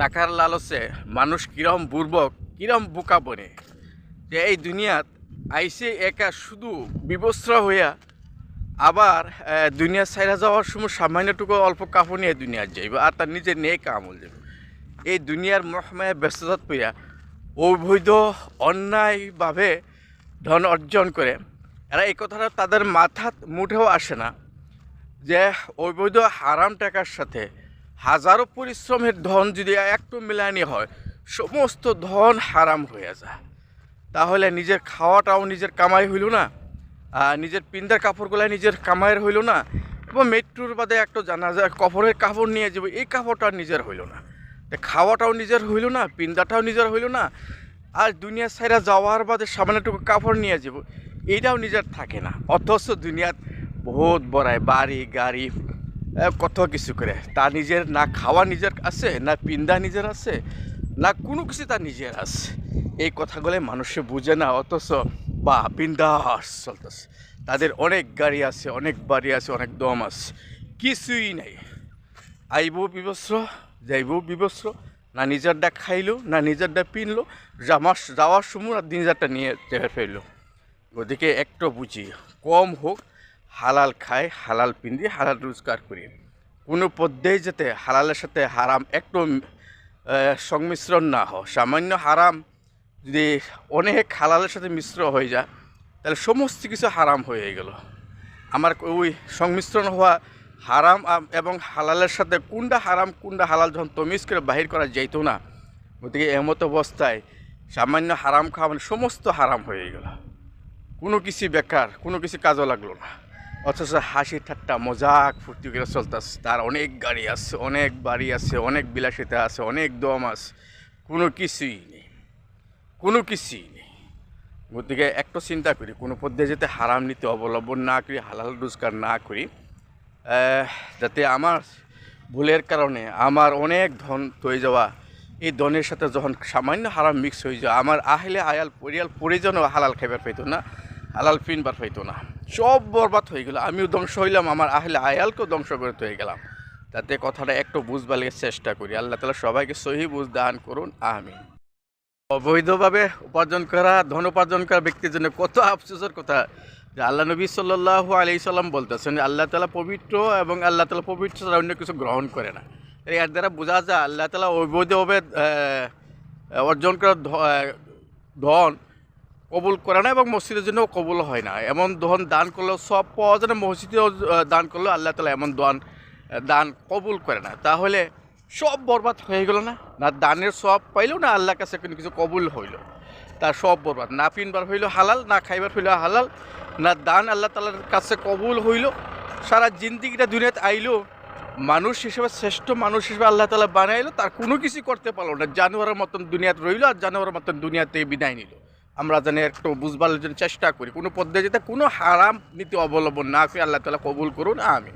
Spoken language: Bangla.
টাকার লালসে মানুষ কিরম বুর্বক, কিরম বোকা বনে। যে এই দুনিয়াত আইসে একা শুধু বিবস্ত্র হইয়া, আবার দুনিয়া সাইরা যাওয়ার সময় সামান্যটুকু অল্প কাপড় নিয়ে দুনিয়ার যাইব, আর তার নিজের নেই কামল যাবে এই দুনিয়ার মহমায় ব্যস্ততাত পইয়া অবৈধ অন্যায়ভাবে ধন অর্জন করে, এরা এই কথাটা তাদের মাথাত মুঠেও আসে না যে অবৈধ হারাম টাকার সাথে হাজারো পরিশ্রমের ধন যদি একটু মিলানি হয়, সমস্ত ধন হারাম হয়ে যায়। তাহলে নিজের খাওয়াটাও নিজের কামাই হইল না, আর নিজের পিন্দার কাপড়গুলো নিজের কামাইয়ের হইল না, এবং মৃত্যুর বাদে একটা জানা যায় কপড়ের কাপড় নিয়ে যাব এই কাপড়টা নিজের হইল না। খাওয়াটাও নিজের হইল না, পিন্দাটাও নিজের হইল না আর দুনিয়া সাইরা যাওয়ার বাদে সামান্যটুকু কাপড় নিয়ে যাব এইটাও নিজের থাকে না। অথচ দুনিয়াত বহুত বড়ায় বাড়ি, গাড়ি কত কিছু করে। তা নিজের না খাওয়া নিজের আছে, না পিন্দা নিজের আছে, না কোনো কিছু তার নিজের আছে। এই কথাগুলো মানুষে বুঝে না, অথচ বা বিন্দাস চলতেছে। তাদের অনেক গাড়ি আছে, অনেক বাড়ি আছে, অনেক দম আছে, কিছুই নাই। আইব বিবস্ত্র, যাইব বিবস্ত্র, না নিজেরটা খাইলো, না নিজেরটা পিনলো জামার যাওয়ার সময় আর নিজেরটা নিয়ে ফেলল গতিকে একটু বুঝি, কম হোক হালাল খায়, হালাল পিন্দি, হালাল রোজগার করি। কোনো পদ্যেই যাতে হালালের সাথে হারাম একটু সংমিশ্রণ না হয়। সামান্য হারাম যদি অনেক হালালের সাথে মিশ্র হয়ে যায়, তাহলে সমস্ত কিছু হারাম হয়ে গেল। আমার ওই সংমিশ্রণ হওয়া হারাম এবং হালালের সাথে কোনটা হারাম, কোনটা হালাল যখন তমিজ করে বাহির করা যেত না, গতিকে এমত অবস্থায় সামান্য হারাম খাওয়া মানে সমস্ত হারাম হয়ে গেল। কোনো কিছু বেকার, কোনো কিছু কাজও লাগল না। অথচ হাসি ঠাট্টা, মজাক ফুর্তি করে চলতেছে। তার অনেক গাড়ি আছে, অনেক বাড়ি আছে, অনেক বিলাসিতা আছে, অনেক দম আছে। কোনো কিছুই নেই। কোনো কিছুই নেই। গতিকে একটু চিন্তা করি, কোনো পদ্ধতি যাতে হারাম নীতি অবলম্বন না করি, হালাল রোজগার না করি যাতে আমার ভুলের কারণে আমার অনেক ধন তৈরি যাওয়া, এই ধনের সাথে যখন সামান্য হারাম মিক্স হয়ে যায়, আমার আহলে আয়াল পরিয়াল পরিজনও হালাল খাইবার পাইতো না, হালাল পিনবার পাইতো না। সব বরবাদ হয়ে গেল। আমিও ধ্বংস হইলাম, আমার আহলে আয়ালকেও ধ্বংস করে হয়ে গেলাম। তাতে কথাটা একটু বুঝবার চেষ্টা করি। আল্লাহ তালা সবাইকে সহি বুঝ দান করুন আমি অবৈধভাবে উপার্জন করা, ধন উপার্জন করা ব্যক্তির জন্য কত আফসোসের কথা। যে আল্লাহ নবী সাল্লাহ আলি সাল্লাম বলতেছেন, আল্লাহ তালা পবিত্র এবং আল্লাহ তালা পবিত্র ছাড়া অন্য কিছু গ্রহণ করে না। এর দ্বারা বোঝা যায়, আল্লাহ তালা অবৈধভাবে অর্জন করা ধন কবুল করে না এবং মসজিদের জন্য কবুল হয় না। এমন ধন দান করলেও সব পাওয়া যায় না, মসজিদেও দান করলেও আল্লাহ তালা এমন দান দান কবুল করে না। তাহলে সব বরবাদ হয়ে গেল না? না দানের সব পাইলো, না আল্লাহর কাছে কোনো কিছু কবুল হইল? তার সব বরবাদ। না পিনবার হইল হালাল, না খাইবার হইল হালাল, না দান আল্লাহ তালার কাছে কবুল হইল। সারা জিন্দিগিটা দুনিয়াতে আইলো, মানুষ হিসেবে, শ্রেষ্ঠ মানুষ হিসেবে আল্লাহ তালা বানাইলো, তার কোনো কিছু করতে পারল না। জানোয়ারের মতন দুনিয়াতে রইল আর জানোয়ারের মতন দুনিয়াতে বিদায় নিল। আমরা যেন একটু বুঝবার জন্য চেষ্টা করি। কোনো পদ্ধতিতে কোনো হারাম নীতি অবলম্বন না করে আল্লাহ তালা কবুল করুন আমি